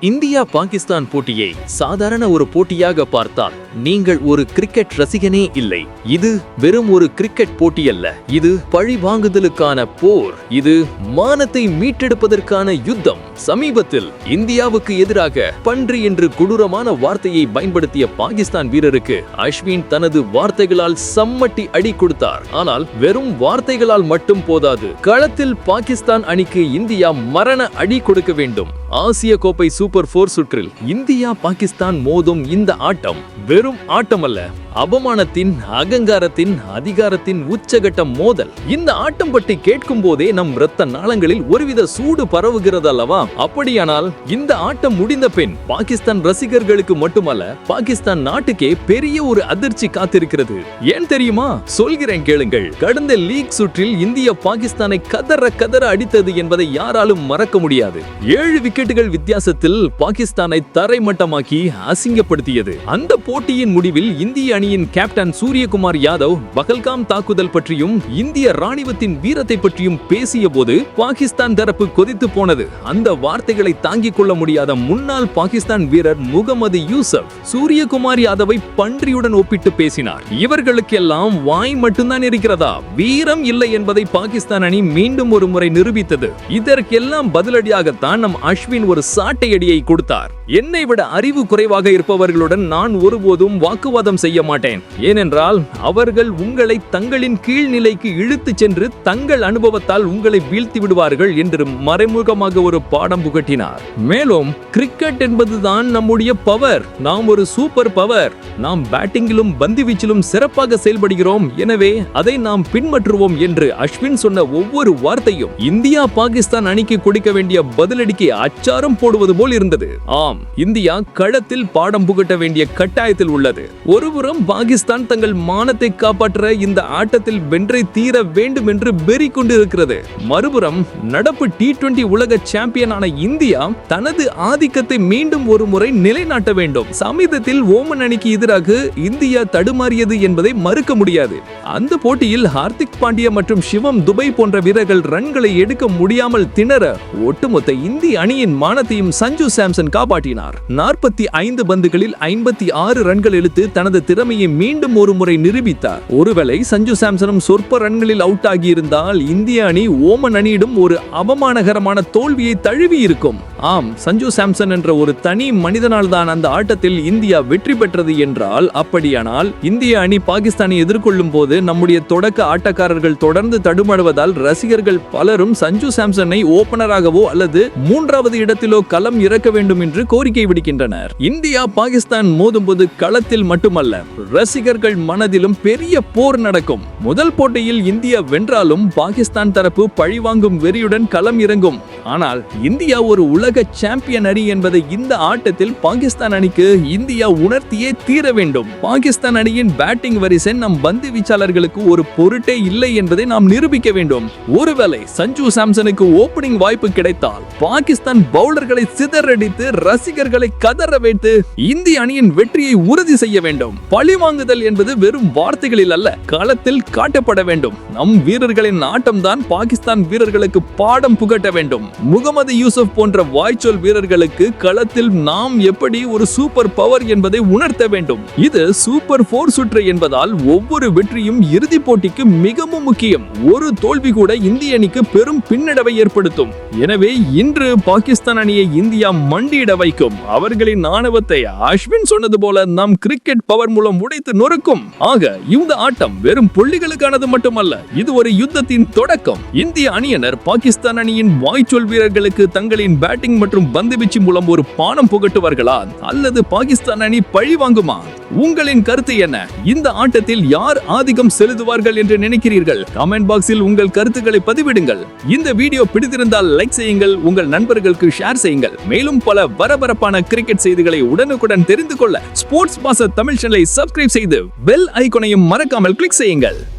India Pakistan போட்டியை சாதாரண ஒரு போட்டியாக பார்த்தால் நீங்கள் ஒரு கிரிக்கெட் ரசிகனே இல்லை. இது வெறும் ஒரு கிரிக்கெட் போட்டி அல்ல. இது பழி வாங்குதலுக்கான போர். இது மானத்தை மீட்டெடுப்பதற்கான யுத்தம். சமீபத்தில் இந்தியாவுக்கு எதிராக பன்றி என்று கொடூரமான வார்த்தையை பயன்படுத்திய பாகிஸ்தான் வீரருக்கு அஸ்வின் தனது வார்த்தைகளால் சம்மட்டி அடி கொடுத்தார். ஆனால் வெறும் வார்த்தைகளால் மட்டும் போதாது களத்தில் பாகிஸ்தான் அணிக்கு இந்தியா மரண அடி கொடுக்க வேண்டும். ஆசிய கோப்பை சூப்பர் போர் சுற்றில் இந்தியா பாகிஸ்தான் மோதும் இந்த ஆட்டம் வெறும் ஆட்டம் அல்ல அவமானத்தின் அகங்காரத்தின் அதிகாரத்தின் உச்சகட்ட மோதல். இந்த ஆட்டம் பற்றி கேட்கும் போதே நம் இரத்த நாளங்களில் ஒருவித சூடு பரவுகிறது அல்லவா அப்படியானால் இந்த ஆட்டம் முடிந்த பின் பாகிஸ்தான் ரசிகர்களுக்கு மட்டுமல்ல பாகிஸ்தான் நாட்டுக்கே பெரிய ஒரு அதிர்ச்சி காத்திருக்கிறது. ஏன் தெரியுமா? சொல்கிறேன் கேளுங்கள். கடந்த லீக் சுற்றில் இந்திய பாகிஸ்தானை கதற கதற அடித்தது என்பதை யாராலும் மறக்க முடியாது. ஏழு விக்கெட்டுகள் வித்தியாசத்தில் பாகிஸ்தானை தரைமட்டமாக்கி அசிங்கப்படுத்தியது. அந்த போட்டியின் முடிவில் இந்திய அணி அணியின் கேப்டன் சூரியகுமார் யாதவ் பகல்காம் தாக்குதல் பற்றியும் இந்திய ராணுவத்தின் வீரத்தை பற்றியும் பேசிய போது பாகிஸ்தான் தரப்பு கொதித்து போனது. அந்த வார்த்தைகளை தாங்கிக் கொள்ள முடியாத முன்னாள் பாகிஸ்தான் வீரர் முகமது யூசப் சூரியகுமார் யாதவை பன்றியுடன் ஒப்பிட்டு பேசினார். இவர்களுக்கெல்லாம் வாய் மட்டும்தான் இருக்கிறதா? வீரம் இல்லை என்பதை பாகிஸ்தான் அணி மீண்டும் ஒரு முறை நிரூபித்தது. இதற்கெல்லாம் பதிலடியாகத்தான் நம் அஸ்வின் ஒரு சாட்டை அடியை கொடுத்தார். என்னை விட அறிவு குறைவாக இருப்பவர்களுடன் நான் ஒருபோதும் வாக்குவாதம் செய்ய மாட்டேன். ஏனென்றால் அவர்கள் உங்களை தங்களின் கீழ்நிலைக்கு இழுத்துச் சென்று தங்கள் அனுபவத்தால் உங்களை வீழ்த்தி விடுவார்கள் என்று மறைமுகமாக ஒரு பாடம் புகட்டினார். மேலும் கிரிக்கெட் என்பதுதான் நம்முடைய பவர் நாம் ஒரு சூப்பர் பவர் நாம் பேட்டிங்கிலும் பந்துவீச்சிலும் சிறப்பாக செயல்படுகிறோம். எனவே அதை நாம் பின்பற்றுவோம் என்று அஸ்வின் சொன்ன ஒவ்வொரு வார்த்தையும் இந்தியா பாகிஸ்தான் அணிக்கு கொடுக்க வேண்டிய பதிலடிக்கு அச்சாரம் போடுவது போல் இருந்தது. ஆம் இந்தியா களத்தில் பாடம் புகட்ட வேண்டிய கட்டாயத்தில் உள்ளது. ஒருபுறம் பாகிஸ்தான் தங்கள் மானத்தை காப்பாற்ற இந்த ஆட்டத்தில் வென்றை தீர வேண்டும் என்று வெறி கொண்டிருக்கிறது. மறுபுறம் நடப்பு டி டுவெண்டி உலக சாம்பியனான இந்தியா தனது ஆதிக்கத்தை மீண்டும் ஒரு முறை நிலைநாட்ட வேண்டும். சமீபத்தில் ஓமன் அணிக்கு எதிராக இந்தியா தடுமாறியது என்பதை மறுக்க முடியாது. அந்த போட்டியில் ஹார்திக் பாண்டியா மற்றும் சிவம் துபை போன்ற வீரர்கள் ரன்களை எடுக்க முடியாமல் திணற ஒட்டுமொத்த இந்திய அணியின் மானத்தையும் சஞ்சு சாம்சன் காப்பாற்றினார். நாற்பத்தி ஐந்து பந்துகளில் ஐம்பத்தி ஆறு ரன்கள் எடுத்து தனது திறமையை மீண்டும் ஒரு முறை நிரூபித்தார். ஒருவேளை சஞ்சு சாம்சனும் சொற்ப ரன்களில் அவுட் ஆகியிருந்தால் இந்திய அணி ஓமன் அணியிடம் ஒரு அவமானகரமான தோல்வியை தழுவி இருக்கும் ஆம் சஞ்சு சாம்சன் என்ற ஒரு தனி மனிதனால் தான் அந்த ஆட்டத்தில் இந்தியா வெற்றி பெற்றது என்றால் அப்படியானால் இந்திய அணி பாகிஸ்தானை எதிர்கொள்ளும் போது நம்முடைய தொடக்க ஆட்டக்காரர்கள் தொடர்ந்து தடுமாடுவதால் ரசிகர்கள் பலரும் சஞ்சு சாம்சனை ஓபனராகவோ அல்லது மூன்றாவது இடத்திலோ களம் இறக்க வேண்டும் என்று கோரிக்கை விடுக்கின்றனர். இந்தியா பாகிஸ்தான் மோதும்போது களத்தில் மட்டுமல்ல ரசிகர்கள் மனதிலும் பெரிய போர் நடக்கும். முதல் போட்டியில் இந்தியா வென்றாலும் பாகிஸ்தான் தரப்பு பழிவாங்கும் வெறியுடன் களம் இறங்கும். ஆனால் இந்தியா ஒரு உலக சாம்பியன் அணி என்பதை இந்த ஆட்டத்தில் பாகிஸ்தான் அணிக்கு இந்தியா உணர்த்தியே தீர வேண்டும். பாகிஸ்தான் அணியின் பேட்டிங் வரிசை நம் பந்து வீச்சாளர்களுக்கு ஒரு பொருட்டே இல்லை என்பதை நாம் நிரூபிக்க வேண்டும். ஒருவேளை சஞ்சு சாம்சனுக்கு ஓபனிங் வாய்ப்பு கிடைத்தால் பாகிஸ்தான் பவுலர்களை சிதறடித்து ரசிகர்களை கதற வைத்து இந்திய அணியின் வெற்றியை உறுதி செய்ய வேண்டும். பழிவாங்குதல் என்பது வெறும் வார்த்தைகளில் அல்ல களத்தில் காட்டப்பட வேண்டும். நம் வீரர்களின் ஆட்டம்தான் பாகிஸ்தான் வீரர்களுக்கு பாடம் புகட்ட வேண்டும். முகமது யூசுப் போன்ற வாய்ச்சொல் வீரர்களுக்கு களத்தில் நாம் எப்படி ஒரு சூப்பர் பவர் என்பதை உணர்த்த வேண்டும்? இது சூப்பர் போர் சுற்று என்பதால் ஒவ்வொரு வெற்றியும் இறுதிப் போட்டிக்கு மிகவும் முக்கியம். ஒரு தோல்வி கூட இந்திய அணிக்கு பெரும் பின்னடைவை ஏற்படுத்தும். எனவே இன்று பாகிஸ்தான் அணியை இந்தியா மண்டியிட வைக்கும். அவர்களின் ஆணவத்தை அஸ்வின் சொன்னது போல நாம் கிரிக்கெட் பவர் மூலம் உடைத்து நொறுக்கும். ஆக இந்த ஆட்டம் வெறும் புள்ளிகளுக்கானது மட்டுமல்ல இது ஒரு யுத்தத்தின் தொடக்கம். இந்திய அணியினர் பாகிஸ்தான் அணியின் வாய்ச்சொல் வீரர்களுக்கு தங்களின் பேட்டிங் மற்றும் பந்துவீச்சு மூலம் ஒரு பானம் புகட்டுவார்களா? அல்லது பாகிஸ்தான் அணி பழி வாங்குமா? உங்களின் கருத்து என்ன? இந்த ஆட்டத்தில் யார் ஆதிக்கம் செலுத்துவார்கள் என்று நினைக்கிறீர்கள்? கமெண்ட் பாக்ஸில் உங்கள் கருத்துக்களை பதிவிடுங்கள். இந்த வீடியோ பிடித்திருந்தால் லைக் செய்யுங்கள் உங்கள் நண்பர்களுக்கு ஷேர் செய்யுங்கள். மேலும் பல பரபரப்பான கிரிக்கெட் செய்திகளை உடனுக்குடன் தெரிந்து கொள்ள ஸ்போர்ட்ஸ் பாச தமிழ் சேனலை சப்ஸ்கிரைப் செய்து பெல் ஐகோனையும் மறக்காமல் கிளிக் செய்யுங்கள்.